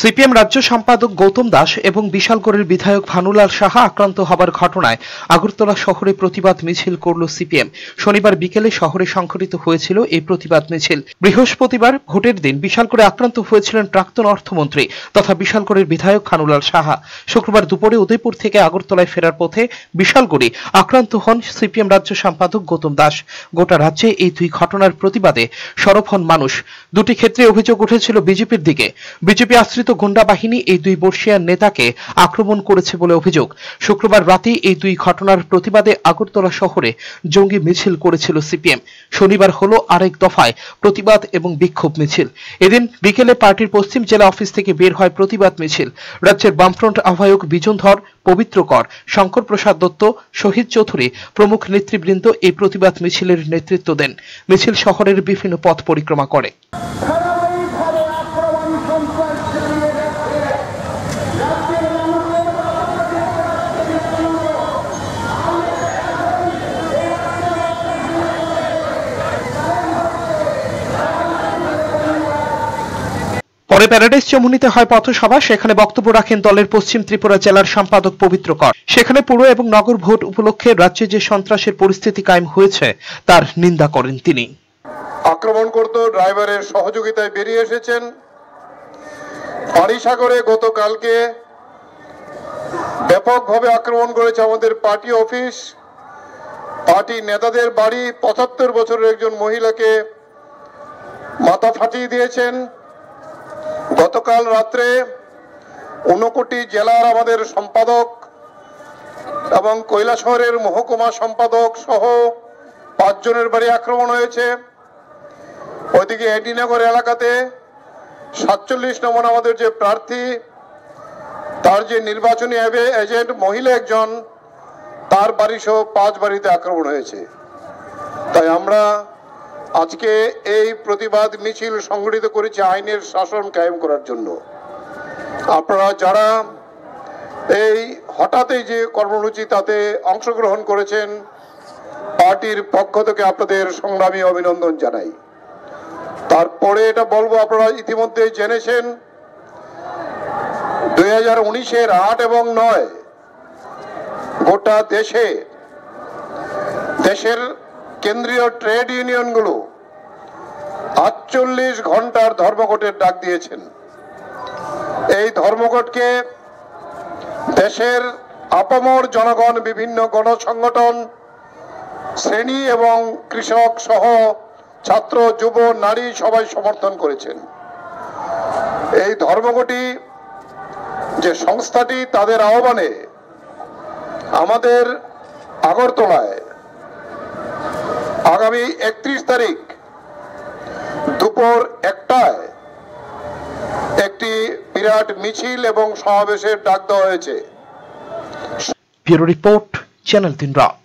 CPM রাজ্য সম্পাদক গৌতম দাস এবং বিশালগড়ের বিধায়ক ভানুলাল সাহা আক্রান্ত হবার ঘটনায় আগরতলা শহরে প্রতিবাদ মিছিল করল সিপিএম। শনিবার বিকেলে শহরে সংঘটিত হয়েছিল এই প্রতিবাদ মিছিল। বৃহস্পতিবার ভোটের দিন বিশালগড়ে আক্রান্ত হয়েছিলেন প্রাক্তন অর্থমন্ত্রী তথা বিশালগড়ের বিধায়ক খানুলাল সাহা। শুক্রবার দুপুরে উদয়পুর থেকে আগরতলায় ফেরার পথে বিশালগড়ে আক্রান্ত হন সিপিএম রাজ্য সম্পাদক গৌতম দাস। গোটা রাজ্যে এই দুই ঘটনার প্রতিবাদে সরব হন মানুষ। দুটি ক্ষেত্রে অভিযোগ উঠেছিল বিজেপির দিকে। বিজেপি আশ্রিত গুন্ডা বাহিনী এই দুই বর্ষিয়ার নেতাকে আক্রমণ করেছে বলে অভিযোগ। শুক্রবার রাতে এই দুই ঘটনার প্রতিবাদে আগরতলা শহরে জঙ্গি মিছিল করেছিল সিপিএম। শনিবার হলো আরেক দফায় প্রতিবাদ এবং বিক্ষোভ মিছিল। এদিন বিকেলে পার্টির পশ্চিম জেলা অফিস থেকে বের হয় প্রতিবাদ মিছিল। রাজ্যের বামফ্রন্ট আহ্বায়ক বিজন ধর, পবিত্র কর, শঙ্কর প্রসাদ দত্ত, শহীদ চৌধুরী প্রমুখ নেতৃবৃন্দ এই প্রতিবাদ মিছিলের নেতৃত্ব দেন। মিছিল শহরের বিভিন্ন পথ পরিক্রমা করে। পরে প্যারাডাইস চমুনিতে হয় পথসভা। সেখানে বক্তব্য রাখেন দলের পশ্চিম ত্রিপুরা জেলার সম্পাদক পবিত্র কর। সেখানে পুর এবং নগর ভোট উপলক্ষে রাজ্যে যে সন্ত্রাসের পরিস্থিতি কায়েম হয়েছে, তার নিন্দা করেন তিনি। আক্রমণ করত ড্রাইভারের সহযোগিতায় বেরিয়ে এসেছেন পানিসাগরে গতকালকে। ব্যাপকভাবে আক্রমণ করেছে আমাদের পার্টি অফিস। পার্টি নেতাদের বাড়ি পঁচাত্তর বছরের একজন মহিলাকে মাথা ফাটিয়ে দিয়েছেন। গতকাল রাত্রে ঊনকোটি জেলার আমাদের সম্পাদক এবং কৈলাসহরের মহকুমা সম্পাদক সহ পাঁচজনের বাড়ি আক্রমণ হয়েছে। ওইদিকে এডিনগর এলাকাতে সাতচল্লিশ নম্বর আমাদের যে প্রার্থী, তার যে নির্বাচনী এজেন্ট মহিলা একজন, তার বাড়ি সহ পাঁচ বাড়িতে আক্রমণ হয়েছে। তাই আমরা আজকে এই প্রতিবাদ মিছিল সংগঠিত করেছে আইনের শাসন কায়েম করার জন্য। আপনারা যারা এই হঠাৎই যে কর্মসূচি তাতে অংশগ্রহণ করেছেন, পার্টির পক্ষ থেকে আপনাদের সংগ্রামী অভিনন্দন জানাই। তারপরে এটা বলব, আপনারা ইতিমধ্যে জেনেছেন, দুই হাজার উনিশের আট এবং নয় গোটা দেশে, দেশের কেন্দ্রীয় ট্রেড ইউনিয়নগুলো আটচল্লিশ ঘণ্টার ধর্মঘটের ডাক দিয়েছেন। এই ধর্মঘটকে দেশের আপামর জনগণ, বিভিন্ন গণসংগঠন, শ্রেণি এবং কৃষক সহ ছাত্র, যুব, নারী সবাই সমর্থন করেছেন। এই ধর্মঘটি যে সংস্থাটি, তাদের আহ্বানে আমাদের আগরতলায় আগামী একত্রিশ তারিখ দুপুর একটায় একটি বিরাট মিছিল এবং সমাবেশের ডাক দেওয়া হয়েছে। ব্যুরো রিপোর্ট, চ্যানেল তিন রাত।